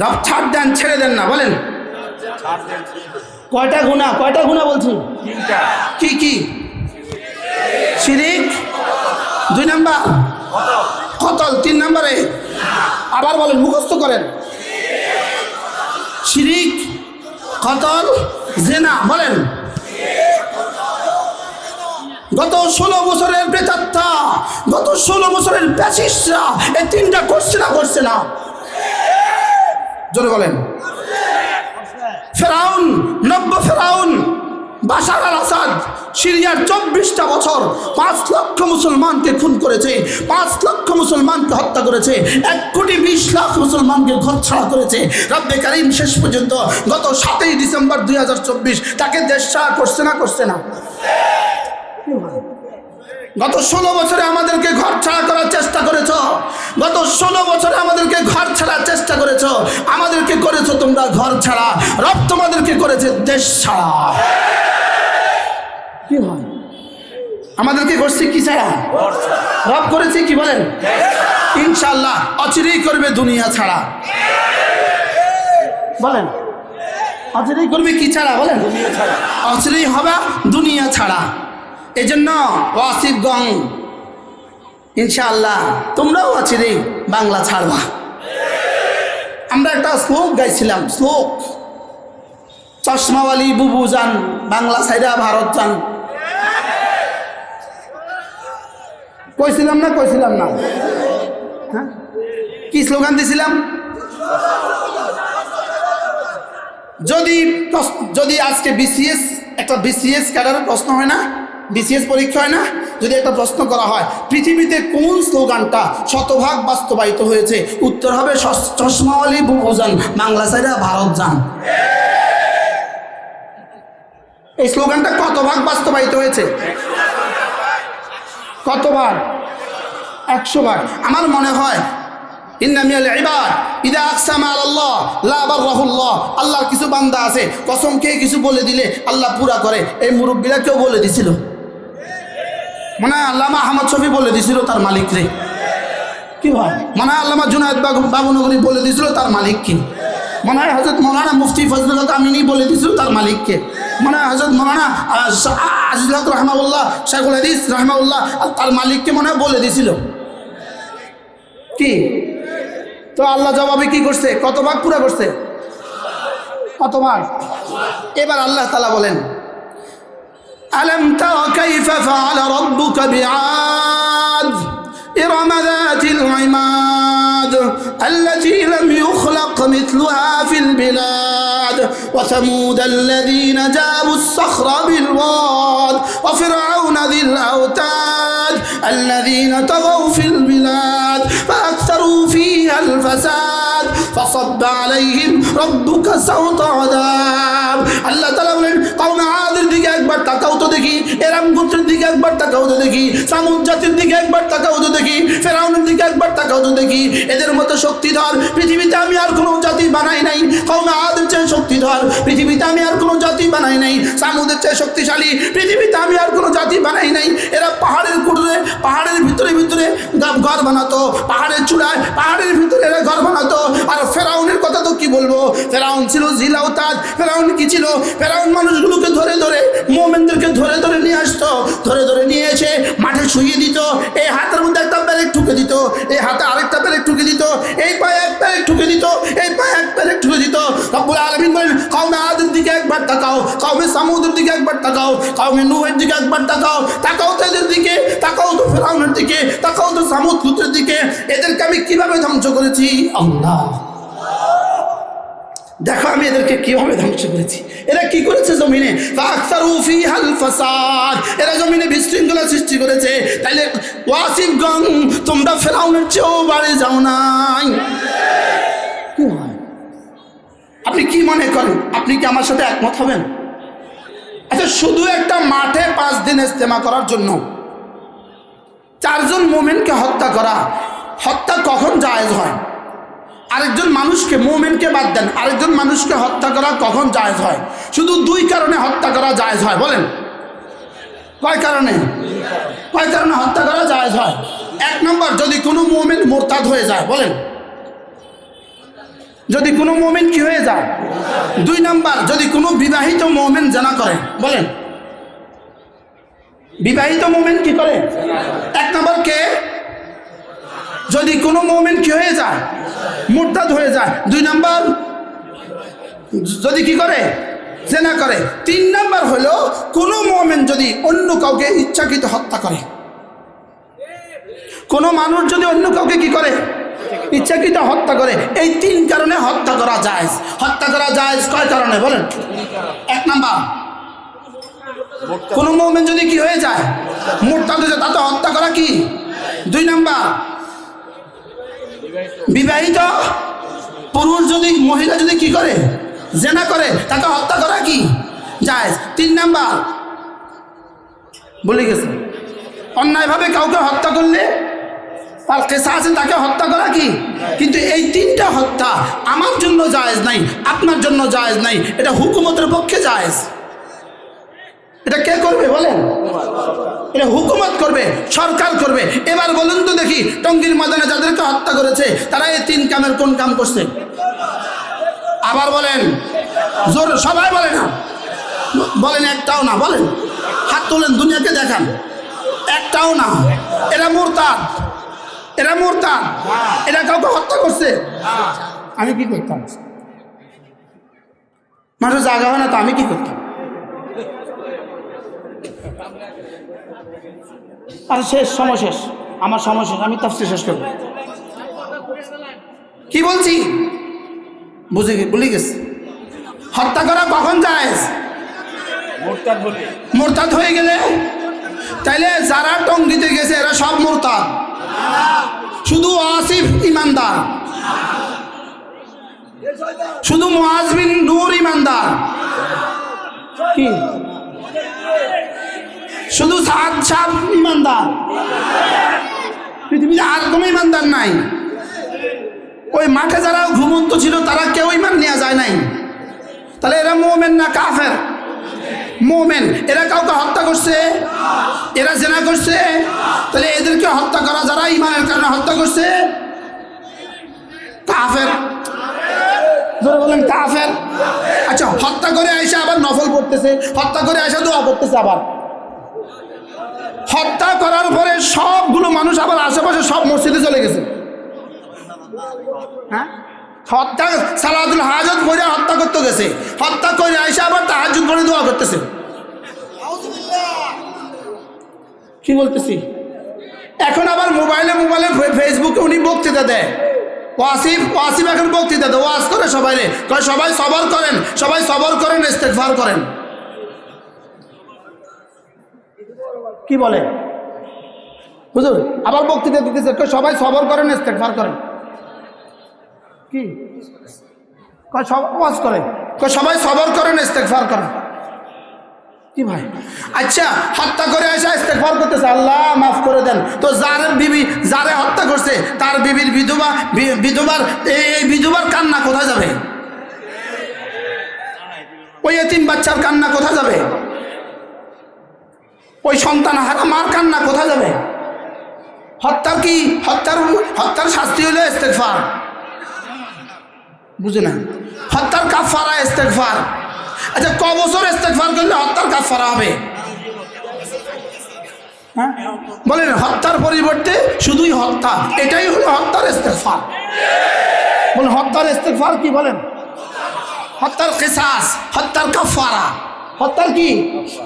রব ছাড় দেন ছেড়ে দেন না বলেন। কয়টা গুণা কয়টা গুণা বলছি কি কি? শিরিক? দুই নাম্বার? কতল? তিন নম্বরে? আবার বলেন মুখস্থ করেন। শিরিক কতল? জেনা বলেন। গত ষোলো বছরের প্রেতাত্মা গত ষোলো বছরের প্যাসিসরা এই তিনটা করছে না করছে না। জোরে বলেন। ফেরাউন, নব্য ফেরাউন, বাশার আল আসাদ সিরিয়ার চব্বিশটা বছর পাঁচ লক্ষ মুসলমানকে খুন করেছে, পাঁচ লক্ষ মুসলমানকে হত্যা করেছে, এক কোটি বিশ লাখ মুসলমানকে ঘর ছাড়া করেছে। রব্বে কারিম শেষ পর্যন্ত গত সাতই ডিসেম্বর দুই হাজার চব্বিশ তাকে দেশ ছাড়া করছে না করছে না। গত ষোলো বছরে আমাদেরকে ঘর ছাড়া করার চেষ্টা করেছ, গত ষোলো বছরে আমাদেরকে করেছ, আমাদেরকে করেছ তোমরা ঘর ছাড়া, রব তোমাদেরকে করেছে দেশ ছাড়া। কি হয়? আমাদেরকে করছে কি ছাড়া? রব করেছে কি বলেন? ইনশাল্লাহ অচিরেই করবে দুনিয়া ছাড়া। বলেন, অচিরেই করবে কি ছাড়া বলেন? অচিরেই হবে দুনিয়া ছাড়া। এই জন্য ওয়াসিফ গং ইনশাআল্লাহ, তোমরাও অচিরেই বাংলা ছাড়বা। আমরা একটা শ্লোক গাইছিলাম, শ্লোক। চশমাওয়ালি বুবু যান, বাংলা সাইডা ভারত যান। কইছিলাম না কইছিলাম না? হ্যাঁ? কি স্লোগান দিছিলাম যদি যদি আজকে বিসিএস একটা বিসিএস ক্যাডারের প্রশ্ন হয় না বিসিএস পরীক্ষা হয় না? যদি একটা প্রশ্ন করা হয়, পৃথিবীতে কোন স্লোগানটা শতভাগ বাস্তবায়িত হয়েছে? উত্তর হবে চশ- চশমাওয়ালি বুবুজান বাংলা সাইডা ভারত যান। এই স্লোগানটা কত ভাগ বাস্তবায়িত হয়েছে? কতবার একশো ভাগ আমার মনে হয় ইদা আল্লাহ। আল্লাহর কিছু বান্দা আছে, কসম খেয়ে কিছু বলে দিলে আল্লাহ পুরা করে। এই মুরব্বীরা কেউ বলে দিছিল। মনে আল্লামা আহমদ শফি বলে দিছিল তার মালিক রে। কি হয় মনে আল্লামা জুনায়দ বাবু বাবুনগরী বলে দিছিল তার মালিক কি। মনে হয় হজরত মৌলানা মুফতি ফজলুল হক আমিনী বলে দিছিল তার মালিককে মনে হয় হজরত মৌলানা আহ, শ- আ- আজিজুল হক রহমাউল্লাহ শেখুল হাদিস রহমাউল্লাহ তার মালিককে মনে হয় বলে দিছিল। কি? তো আল্লাহ জবাবে কি করছে? কত ভাগ পুরা করছে? কত ভাগ? এবার আল্লাহ তালা বলেন ألم تر كيف فعل ربك بعاد؟ إرم ذات العماد التي لم يخلق مثلها في البلاد وثمود الذين جابوا الصخر بالواد وفرعون ذي الأوتاد الذين طغوا في البلاد فأكثروا فيها الفساد فصب عليهم ربك سوط عذاب. ألا তাকাও তো দেখি, এরাম গোত্রের দিকে একবার তাকাও তো দেখি, সামুদ জাতির দিকে একবার তাকাও তো ফেরাউনের দিকে একবার তাকাও তো দেখি। এদের মতো শক্তিধর, পৃথিবীতে আমি আর কোনো জাতি বানাই নাই। কৌমে আদের চেয়ে শক্তিধর, পৃথিবীতে আমি আর কোনো জাতি বানাই নাই। সামুদের চেয়ে শক্তিশালী, পৃথিবীতে আমি আর কোনো জাতি বানাই নাই। এরা পাহাড়ের কুড়ে, পাহাড়ের ভিতরে ভিতরে ঘর বানাতো, পাহাড়ের চূড়ায় পাহাড়ের ভিতরে এরা ঘর বানাতো। আর ফেরাউনের কথা তো কি বলব? ফেরাউন ছিল জিলাও তাজ, ফেরাউন কি ছিল? ফেরাউন মানুষগুলোকে ধরে ধরে, মোমেনদেরকে ধরে ধরে নিয়ে আসতো। ধরে ধরে নিয়ে এসে মাঠে শুইয়ে দিত। এই হাতের মধ্যে একটা প্যারেক ঠুকে দিত, এই হাতে আরেকটা পেলে ঠুকে দিত, এই পায়ে এক পেলে ঠুকে দিত, এই পায়ে এক পেলে ঠুকে দিত। রব্বুল আলমিন বলেন কাউমে আদের দিকে একবার তাকাও কাউমে সামুদের দিকে একবার তাকাও কাউমে নুহের দিকে একবার তাকাও তাকাও তো এদের দিকে, তাকাও তো ফেরাউনের দিকে, তাকাও তো সামুদ দিকে। এদেরকে আমি কীভাবে ধ্বংস করেছি? আল্লাহ। দেখো আমি এদেরকে কীভাবে ধ্বংস করেছি। এরা কি করেছে জমিনে? এরা জমিনে বিশৃঙ্খলা সৃষ্টি করেছে। তাইলে ওয়াসিফ গং, তোমরা ফেরাউনের চেয়েও বাড়ি যাও নাই। আপনি কি মনে করেন? আপনি কি আমার সাথে একমত হবেন? আচ্ছা শুধু একটা মাঠে পাঁচ দিন ইস্তেমা করার জন্য। চারজন মোমেনকে হত্যা করা। হত্যা কখন জায়েজ হয়? আরেকজন মানুষকে, মোমেনকে বাদ দেন। আরেকজন মানুষকে হত্যা করা কখন জায়জ হয়? শুধু দুই কারণে হত্যা করা জায়জ হয়, বলেন। কয় কারণে? কয় কারণে হত্যা করা জায়জ হয়? এক নম্বর, যদি কোনো মোমেন মোরতাদ হয়ে যায়, বলেন। যদি কোনো মোমেন কি হয়ে যায়? দুই নাম্বার, যদি কোনো বিবাহিত মোমেন জানা করে, বলেন। বিবাহিত মোমেন কি করে? এক নাম্বার কে? যদি কোনো মোমেন কি হয়ে যায়? মুরতাদ হয়ে যায়। দুই নাম্বার? যদি কি করে? জেনা করে। তিন নাম্বার হলো, কোনো মোমেন যদি অন্য কাউকে ইচ্ছাকৃত হত্যা করে, কোনো মানুষ যদি অন্য কাউকে কি করে? ইচ্ছাকৃত হত্যা করে। এই তিন কারণে হত্যা করা যায় হত্যা করা যায় কয় কারণে? বলেন। এক নাম্বার, কোনো মোমেন যদি কি হয়ে যায় যায়, তাতে হত্যা করা কি? দুই নাম্বার বিবাহিত পুরুষ যদি, মহিলা যদি কি করে? জেনা করে, তাকে হত্যা করা কি? যায় তিন নাম্বার, বলে গেছে। অন্যায়ভাবে কাউকে হত্যা করলে তার কেসা আছে, তাকে হত্যা করা কি? কিন্তু এই তিনটা হত্যা আমার জন্য জায়েজ নাই, আপনার জন্য জায়েজ নাই, এটা হুকুমতের পক্ষে জায়েজ। এটা কে করবে বলেন? এটা হুকুমত করবে, সরকার করবে। এবার বলুন তো দেখি, টঙ্গির ময়দানে যাদেরকে হত্যা করেছে, তারা এই তিন কামের কোন কাম করছে? আবার বলেন, জোর, সবাই বলে না। বলেন একটাও না, বলেন। হাত তোলেন, দুনিয়াকে দেখান। একটাও না। এরা মোরতাদ। এরা মোরতাদ। এরা কাউকে হত্যা করছে? আমি কি করতাম? মানুষ জায়গা হয় না তো, আমি কি করতাম? আর শেষ সময় শেষ। আমার সময় শেষ আমি তফসি শেষ করব। কি বলছি? বুঝে গে- ভুলে গেছে। হত্যা করা কখন যায় মোরতাদ হয়ে গেলে? তাইলে যারা টঙ্গিতে গেছে এরা সব মোরতাদ। শুধু আসিফ ইমানদার। শুধু মোয়াজবিন নূর ইমানদার। কি? শুধু সাদ সাহ ইমানদার। পৃথিবীতে আর কোনো ইমানদার নাই। ওই মাঠে যারা ঘুমন্ত ছিল, তারা কেউ ইমান নেওয়া যায় নাই। তাহলে এরা মোমেন না কাফের? মোমেন। এরা কাউকে হত্যা করছে? এরা জেনা করছে? তাহলে এদেরকে হত্যা করা যারা ইমানের কারণে হত্যা করছে? কাফের। জোরে বলেন, কাফের। আচ্ছা হত্যা করে আইসা আবার নফল পড়তেছে, হত্যা করে আইসা দোয়া করতেছে আবার। হত্যা করার পরে সবগুলো মানুষ আবার আশেপাশে সব মসজিদে চলে গেছে। হ্যাঁ? হত্যা সালাদুল হাজত করে হত্যা করতে গেছে। হত্যা করে আইসা আবার তাহাজুদ করে দোয়া করতেছে। কি বলতেছি? এখন আবার মোবাইলে মোবাইলে ফেসবুকে উনি বক্তৃতা দেয়। ওয়াসিফ ওয়াসিফ এখন বক্তৃতা দেয়। ওয়াজ করে সবাই রে সবাই সবর করেন, সবাই সবর করেন, ইস্তেগফার করেন। কি বলে? বুঝুন আবার বক্তৃতা দিতেছে, কয় সবাই সবর করেন, ইস্তেগফার করেন। কি? ওয়াজ সবাই সবর করেন, ইস্তেগফার করেন। কি ভাই? আচ্ছা হত্যা করে এসে ইস্তেগফার করতেছে, আল্লাহ মাফ করে দেন। তো যার বিবি, যারে হত্যা করছে, তার বিবির বিধবা বিধবার এই বিধবার কান্না কোথায় যাবে? ওই এতিম বাচ্চার কান্না কোথায় যাবে? ওই সন্তান হারা মার কান্না কোথায় যাবে? হত্যার কি? হত্যার হত্যার শাস্তি হলো ইস্তেগফার। বুঝে না হত্যার কাফারা ইস্তেগফার। আচ্ছা ক বছর ইস্তেগফার করলে হত্যার কাফারা হবে? হ্যাঁ? বলেন, হত্যার পরিবর্তে শুধুই হত্যা, এটাই হলো হত্যার ইস্তেগফার। বলেন, হত্যার ইস্তেগফার কি বলেন? হত্যার কেসাস, হত্যার কাফারা হত্যার কি?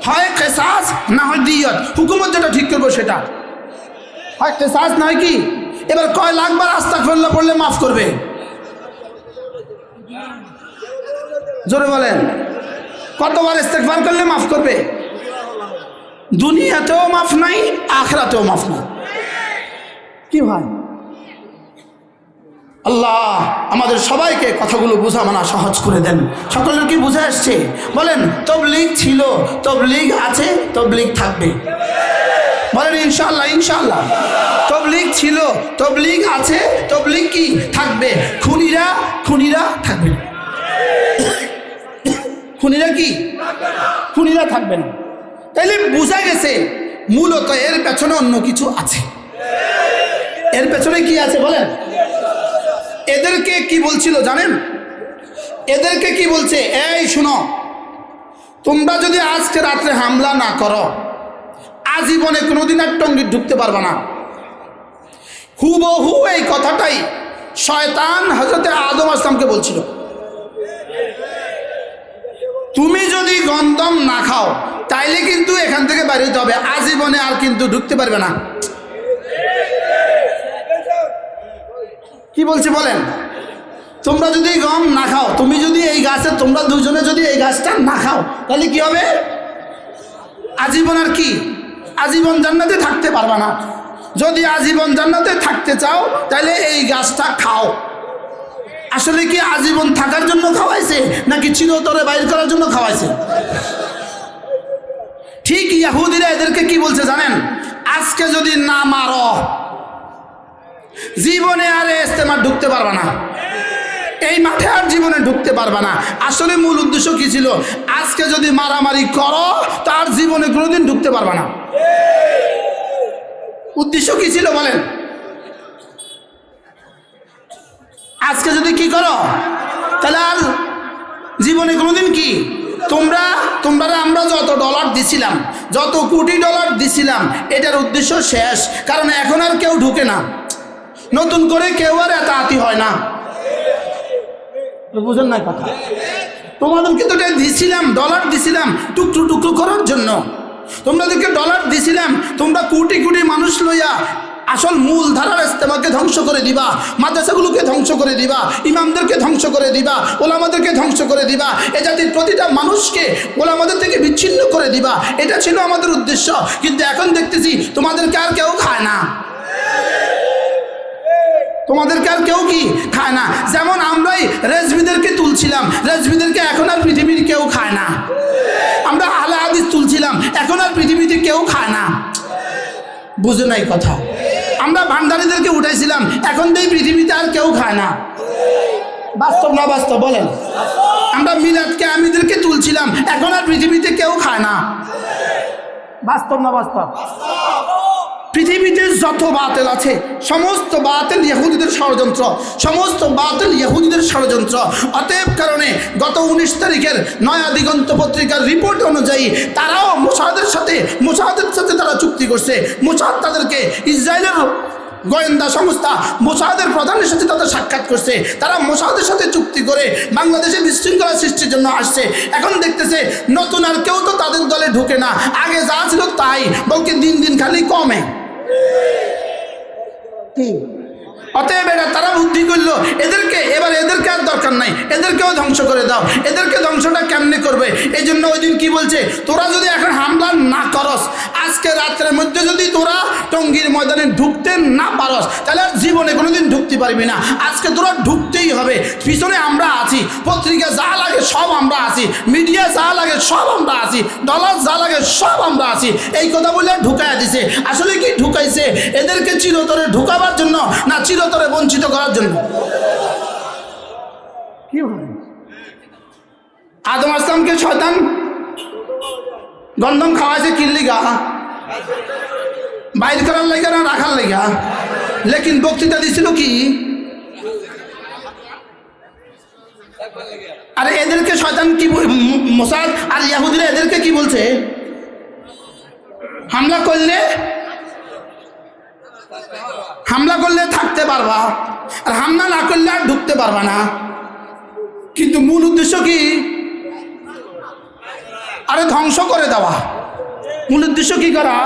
হয় কেসাস, না হয় দিয়ত। হুকুমত যেটা ঠিক করব সেটা। হয় কেসাস নয় কি? এবার কয় লাখবার আস্তা ফেললে পড়লে মাফ করবে? জোরে বলেন। কতবার ইস্তেকবার করলে মাফ করবে? দুনিয়াতেও মাফ নাই, আখরাতেও মাফ নাই। কি ভাই? আল্লাহ, আমাদের সবাইকে কথাগুলো বোঝা মানা সহজ করে দেন। সকলের কি বুঝে আসছে বলেন, তবলিগ ছিল, তবলিগ আছে, তবলিগ থাকবে। বলেন ইনশাল্লাহ ইনশাল্লাহ তবলিগ ছিল, তবলিগ আছে, তবলিগ কি? থাকবে। খুনিরা খুনিরা থাকবে। খুনিরা কি? খুনিরা থাকবে না। তাইলে বোঝা গেছে, মূলত এর পেছনে অন্য কিছু আছে। এর পেছনে কি আছে? বলেন। এদেরকে কি বলছিল জানেন? এদেরকে কি বলছে? এই শুনো, তোমরা যদি আজকে রাত্রে হামলা না করো, আজীবনে কোনোদিন আর টঙ্গি ঢুকতে পারবে না। হুবহু এই কথাটাই শয়তান হজরতে আদম আসলামকে বলছিল। তুমি যদি গন্ধম না খাও, তাইলে কিন্তু এখান থেকে বাইরে হবে, আজীবনে আর কিন্তু ঢুকতে পারবে না। কি বলছে বলেন? তোমরা যদি গম না খাও, তুমি যদি এই গাছের তোমরা দুজনে যদি এই গাছটা না খাও, তাহলে কি হবে? আজীবন আর কি? আজীবন জান্নাতে থাকতে পারবা না। যদি আজীবন জান্নাতে থাকতে চাও, তাহলে এই গাছটা খাও। আসলে কি আজীবন থাকার জন্য খাওয়াইছে, নাকি চিরতরে বাইর করার জন্য খাওয়াইছে? ঠিক ইয়াহুদিরা এদেরকে কি বলছে জানেন? আজকে যদি না মারো জীবনে আর ইস্তেমার ঢুকতে পারবা না। এই মাঠে আর জীবনে ঢুকতে পারবা না। আসলে মূল উদ্দেশ্য কি ছিল? আজকে যদি মারামারি করো তার জীবনে কোনোদিন ঢুকতে পারবা না। উদ্দেশ্য কি ছিল বলেন? আজকে যদি কি করো, তাহলে আর জীবনে কোনোদিন কি? তোমরা তোমরা আমরা যত ডলার দিছিলাম, যত কোটি ডলার দিছিলাম, এটার উদ্দেশ্য শেষ। কারণ এখন আর কেউ ঢুকে না। নতুন করে কেউ আর এত আতি হয় না। বুঝেন না কথা। তোমাদেরকে তো এটা দিছিলাম ডলার দিছিলাম টুকরো টুকরো করার জন্য। তোমাদেরকে ডলার দিছিলাম তোমরা কোটি কোটি মানুষ লইয়া আসল মূল ধারার ইস্তেমাকে ধ্বংস করে দিবা মাদ্রাসাগুলোকে ধ্বংস করে দিবা ইমামদেরকে ধ্বংস করে দিবা ওলামাদেরকে ধ্বংস করে দিবা এ জাতির প্রতিটা মানুষকে ওলামাদের থেকে বিচ্ছিন্ন করে দিবা এটা ছিল আমাদের উদ্দেশ্য। কিন্তু এখন দেখতেছি তোমাদেরকে আর কেউ খায় না। তোমাদেরকে আর কেউ কি খায় না? যেমন আমরাই রেজমিদেরকে তুলছিলাম রেজমিদেরকে এখন আর পৃথিবীর কেউ খায় না। আমরা আলা হাদিস তুলছিলাম, এখন আর পৃথিবীতে কেউ খায় না। বুঝে নাই কথা। আমরা ভান্ডারীদেরকে উঠাইছিলাম, এখন তো এই পৃথিবীতে আর কেউ খায় না। বাস্তব না বাস্তব, বলেন। আমরা মিলাদকে আমিদেরকে তুলছিলাম, এখন আর পৃথিবীতে কেউ খায় না। বাস্তব না বাস্তব? পৃথিবীতে যত বাতিল আছে, সমস্ত বাতিল ইহুদিদের ষড়যন্ত্র, সমস্ত বাতিল ইহুদিদের ষড়যন্ত্র। অতএব কারণে গত উনিশ তারিখের নয়া দিগন্ত পত্রিকার রিপোর্ট অনুযায়ী তারাও মোসাদের সাথে মোসাদের সাথে তারা চুক্তি করছে। মোসাদ তাদেরকে ইসরায়েলের গোয়েন্দা সংস্থা, মোসাদের প্রধানের সাথে তাদের সাক্ষাৎ করছে। তারা মোসাদের সাথে চুক্তি করে বাংলাদেশে বিশৃঙ্খলা সৃষ্টির জন্য আসছে। এখন দেখতেছে, নতুন আর কেউ তো তাদের দলে ঢুকে না। আগে যা ছিল তাই, বলকে দিন দিন খালি কমে। কি অতএব এরা তারা বুদ্ধি করল, এদেরকে, এবার এদেরকে আর দরকার নাই, এদেরকেও ধ্বংস করে দাও, এদেরকে ধ্বংসটা কেমনে করবে? এই জন্য ওই দিন কি বলছে? তোরা যদি এখন হামলা না করস, আজকে রাত্রের মধ্যে যদি তোরা টঙ্গীর ময়দানে ঢুকতে না পারস, তাহলে আর জীবনে কোনোদিন ঢুকতে পারবি না। আজকে তোরা ঢুকতেই হবে। পিছনে আমরা আছি, পত্রিকা যা লাগে সব আমরা আছি, মিডিয়া যা লাগে সব আমরা আছি, ডলার যা লাগে সব আমরা আছি। এই কথা বলে ঢুকাইয়া দিছে। আসলে কি ঢুকাইছে? এদেরকে চিরতরে ঢুকাবার জন্য না চিরতরে বঞ্চিত করার জন্য। কি আদম আসলামকে শয়তান গন্ধম খাওয়াইছে কিনলি গা বাইর করার লেগা না রাখার লেগা? লেকিন বক্তৃতা দিছিল কি? আরে এদেরকে শয়তান কি মোসাদ আর ইয়াহুদিরা এদেরকে কি বলছে? হামলা করলে হামলা করলে থাকতে পারবা, আর হামলা না করলে আর ঢুকতে পারবা না। কিন্তু মূল উদ্দেশ্য কি? আরে ধ্বংস করে দেওয়া। মূল উদ্দেশ্য কি করা?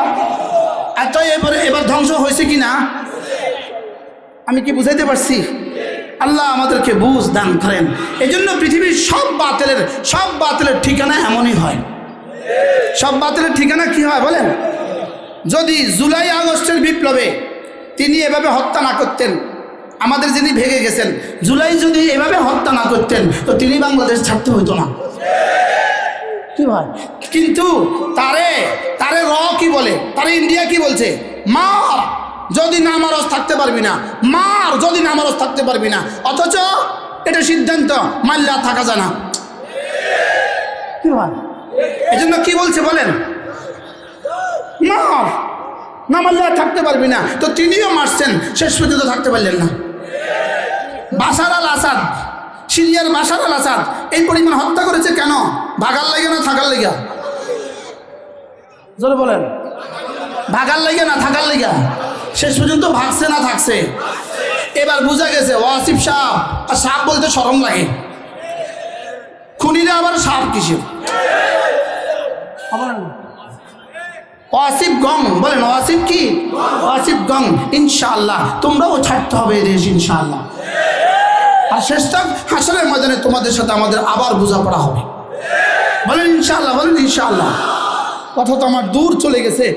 এত এবারে, এবার ধ্বংস হয়েছে কি না আমি কি বুঝাইতে পারছি? আল্লাহ আমাদেরকে বুঝ দান করেন। এই জন্য পৃথিবীর সব বাতিলের সব বাতিলের ঠিকানা এমনই হয়। সব বাতিলের ঠিকানা কি হয় বলেন? যদি জুলাই আগস্টের বিপ্লবে তিনি এভাবে হত্যা না করতেন। আমাদের যিনি ভেঙে গেছেন, জুলাই যদি এভাবে হত্যা না করতেন, তো তিনি বাংলাদেশ ছাড়তে হইতো না। কি ভাই? কিন্তু তারে তারে র কি বলে? তারে ইন্ডিয়া কি বলছে? মার! যদি না মারস থাকতে পারবি না। মার! যদি না মারস থাকতে পারবি না। অথচ এটা সিদ্ধান্ত মাল্লা থাকা যায় না। কি ভাই? এজন্য কি বলছে বলেন? মার! না মারলে আর থাকতে পারবি না। তো তিনিও মারছেন, শেষ পর্যন্ত থাকতে পারলেন না। বাসার আল আসাদ, সিরিয়ার বাসার আল আসাদ, এই পরিমাণ হত্যা করেছে কেন? ভাগার লাগে না থাকার লেগা? জোরে বলেন। ভাগার লেগে না থাকার লেগা? শেষ পর্যন্ত ভাগছে না থাকছে? এবার বোঝা গেছে, ওয়াসিফ সাপ আর সাপ বলতে সরম লাগে। খুনিরা আবার সাপ কিসের? ওয়াসিফ গং, বলেন ওয়াসিফ কি? ওয়াসিফ গং, ইনশাআল্লাহ। তোমরাও ছাড়তে হবে দেশ, ইনশাআল্লাহ। আর শেষটা হাসরের ময়দানে তোমাদের সাথে আমাদের আবার বোঝাপড়া হবে। বলেন ইনশাআল্লাহ, বলেন ইনশাল্লাহ কথা তো আমার দূর চলে গেছে।